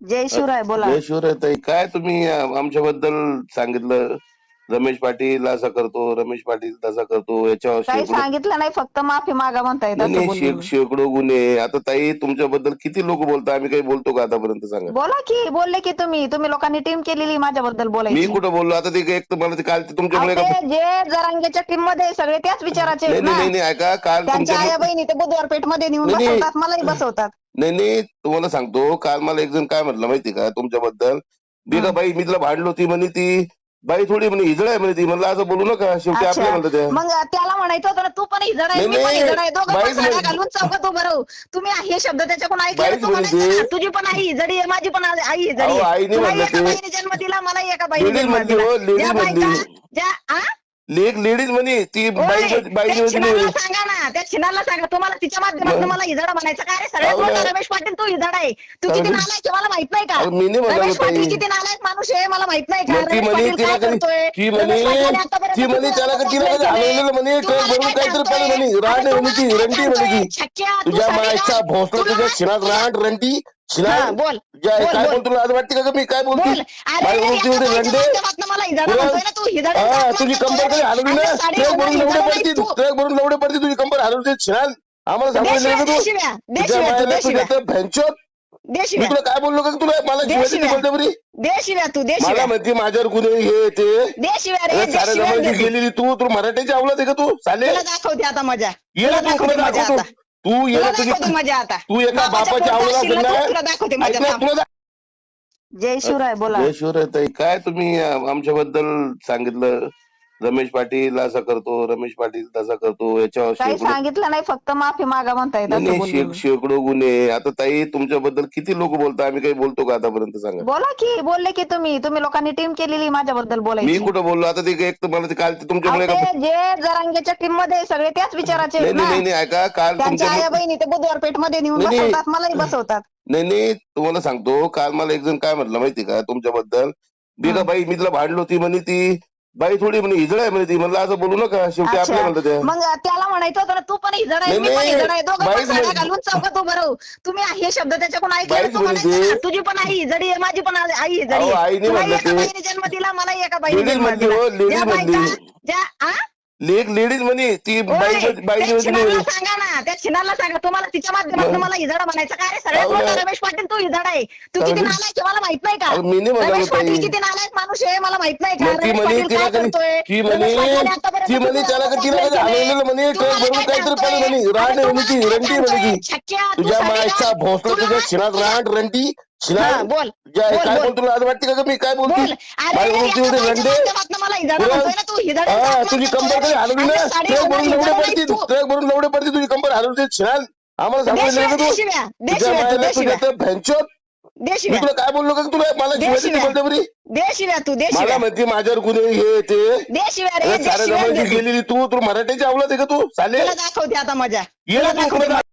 जय शिवराय बोला. जय शिवराय ताई काय तुम्ही आमच्याबद्दल सांगितलं? रमेश पाटील असा करतो रमेश पाटील तसा करतो याच्यावर काही शेकडो सांगितलं नाही फक्त माफी मागा म्हणतायत नाही, नाही, शे-. शेकडो गुन्हे. आता ताई तुमच्याबद्दल किती लोक बोलतात? आम्ही काही बोलतो का आतापर्यंत? सांगा. बोला की बोलले की तुम्ही. तुम्ही लोकांनी टीम केलेली माझ्याबद्दल मी बोलायची कुठं बोललो? आता ते एक तर मला ते काल ते अहो, तुमच्यामुळे का ते जे जरांगेच्या टीममध्ये सगळे त्याच विचाराचे नाही आहेत नाही ना. नाही नाही, ऐका काल त्यांच्या तुमच्या आया बहिणी ते बुधवार पेठमध्ये नेऊन नाही, नाही. बसवतात मलाही बसवतात. नाही नाही तुम्हाला सांगतो काल मला एक जण काय म्हटलं माहिती का तुमच्याबद्दल मी का हं. बाई मी तिला भांडलो ती म्हणे ती बाई थोडी म्हणे हिजळ आहे म्हणे ती म्हणलं असं बोलू नका शेवटी अच्छा. आपल्या म्हणलं त्या मग त्याला म्हणायचं होतं ना तू पण हिजड आहे नाही, मी पण नाही. आहे दोघं पण बाईच साड्या म्हणे- घालून चौकात उभं राहू तुम्ही हे शब्द त्याच्याकडून ऐकले बाईच तू म्हणे म्हणायचं ते. ना, तुझी पण आई हिजडी आहे माझी पण आई हिजडी अहो, आहे आईने तुला म्हणलं एका ते. बाईने जन्म दिला मला एका बाईने लेडीज जन्म म्हणली दिला हो लेडीज ज्या म्हणली ज्या आ? लेक लेडीज म्हणे ती बाई सांगा ना त्या छिनाला सांगा तुम्हाला तिच्या माध्यमातून? मला हिजडा म्हणायचं काय रे सगळ्यात अहो, मोठा नाही. रमेश पाटील तू हिजडा आहे तू अहो, किती मी- नालायक आहे मला माहीत नाही का अहो, मी नाही म्हणालो रमेश पाटील. किती नालायक माणूस आहे मला माहीत नाही का मग ती रमेश म्हणे पाटील तिला काय कधी करतोय ती रमेश म्हणे पाटलाने आतापर्यंत ती म्हणे त्याला वेळा तिला कधी? हलवलेलं म्हणे तू मला भरून काय काहीतरी सांगतोय? म्हणे रांड तू म्हणे ती मला काय रंटी म्हणे? ती तू तुझ्या साडी मायचा तुला तुझ्या शिनात रांड रंटी हा, बोल. काय बोल. बोलतो तुला आज वाटते का मी काय बोलते बोल. अरे बाई बोलती एका एवढे बाईच्या रंडे. माध्यमातनं मला ना तू हा तुझी कंबर कधी. हलवली ना? ट्रक भरून लवडे पडती तू. ट्रक भरून लवडे पडती तुझी कंबर हलवते आम्हाला का तू? तुझ्या मायला मी तुला काय बोललो का तुला? मला शिवाय देशिव्या. बोलते बरी? देशिव्या तू मला देशिव्या म्हणते माझ्यावर गुन्हे हे ते. देशिव्या रे अरे साऱ्या देशिव्या जमान्याची दे तू. गेलेली तू तू मराठीची आवडत आहे का तू? चालेल तुला दाखवते आता मजा. ये तुला ना तू दाखवते तुला मजा दाखवतो. आता. तू ये तुला दाखवते आता. तू एका बापाच्या पोटात तुला दाखवते. तुला जय शिवराय बोला. जय शिवराय ताई. काय तुम्ही आमच्याबद्दल सांगितलं? रमेश पाटील असा करतो रमेश पाटील तसा करतो याच्यावर काही शेकडो सांगितलं नाही फक्त माफी मागा म्हणतायत नाही, असं नाही, बोललो शे- मी. शेकडो गुन्हे आता ताई तुमच्याबद्दल किती लोक बोलतात? आम्ही काही बोलतो का आतापर्यंत? सांगा. बोला की बोलले की तुम्ही. तुम्ही लोकांनी टीम केलेली माझ्याबद्दल मी बोलायची कुठं बोललो? आता ते एक तर मला ते काल ते अहो, तुमच्यामुळे का ते जे जरांगेच्या टीममध्ये सगळे त्याच विचाराचे नाही आहेत नाही नाही ना. नाही, ऐका काल त्यांच्या आया तुमच्या बहिणी ते बुधवार पेठमध्ये नेऊन नाही, नाही. बसवतात मलाही बसवतात. नाही नाही तुम्हाला सांगतो काल मला एक जण काय म्हटलं माहिती का तुमच्याबद्दल? मी का. बाई मी तिला भांडलो ती म्हणे ती बाई थोडी म्हणे हिजळ आहे म्हणे ती म्हणलं असं बोलू नका शेवटी. आपल्या म्हणलं त्या मग त्याला म्हणायचं होतं ना तू पण हिजड आहे मी पण नाही. हिजड आहे दोघं पण बाईच साड्या म्हणे- घालून चौकात उभं राहू तुम्ही हे शब्द त्याच्याकडून ऐकले बाईच तू म्हणायचं ना. तुझी पण आई हिजडी आहे माझी पण आई हिजडी अहो, आहे आईने तुला म्हणलं एका ते. बाईने जन्म दिला मला एका बाईने जन्म म्हणली दिला हो, लेडीज ज्या म्हणली. ज्या आ? लेक लेडीज म्हणे ती ओय, बाई बाई त्या छिनाला सांगा ना त्या छिनाला सांगा तुम्हाला तिच्या माध्यमातून मग? मला हिजडा म्हणायचं काय रे सगळ्यात मोठा. रमेश पाटील तू हिजडा आहे तू किती अहो, नालायक आहे मला माहीत नाही का अहो, मी नाही म्हणालो रमेश पाटील ताई. किती नालायक माणूस आहे मला माहीत नाही का मग ती रमेश म्हणे पाटील तिला काय कधी करतोय ती रमेश म्हणे पाटलाने आतापर्यंत ती म्हणे त्याला तिला कधी केले? हलवलेलं म्हणे तू ट्रक मला भरून काय काहीतरी सांगतोय? म्हणे अरे तू म्हणे ती काय रंटी म्हणे सांगतोय? ती छक्क्या, तू तुझ्या साडी मायचा. भोसला तुला तुझ्या मा- शिनात रांड रंटी हा, बोल. ज्या- बोल, काय बोल. बोलतो तुला आज वाटते का मी काय बोल. अरे रंडे. मला हिजडा तुला- म्हणतोय ना तू? हिजडा हा जात तुझी कंबर कधी. हलवली ना. ट्रक भरून लवडे पडती तू. ट्रक भरून लवडे पडती तुझी कंबर हलवते शिनात आम्हाला सांगू देशिव्या, का तू. देशिव्या, तुझ्या देशिव्या, मायला देशिव्या. तुझ्या भ्यांचोत मी देशिव्या तुला काय बोललो का? तुला मला शिवाय देशिव्या. बोलते बरी. देशिव्या तू मला देशिव्या म्हणते माझ्यावर गुन्हे हे ते. देशिव्या रे अरे साऱ्या देशिव्या जमान्याची दे तू. गेलेली तू तू मराठीची आवडत आहे का तू? चालेल तुला दाखवते आता मजा. ये ना तुला तू दाखवते तुला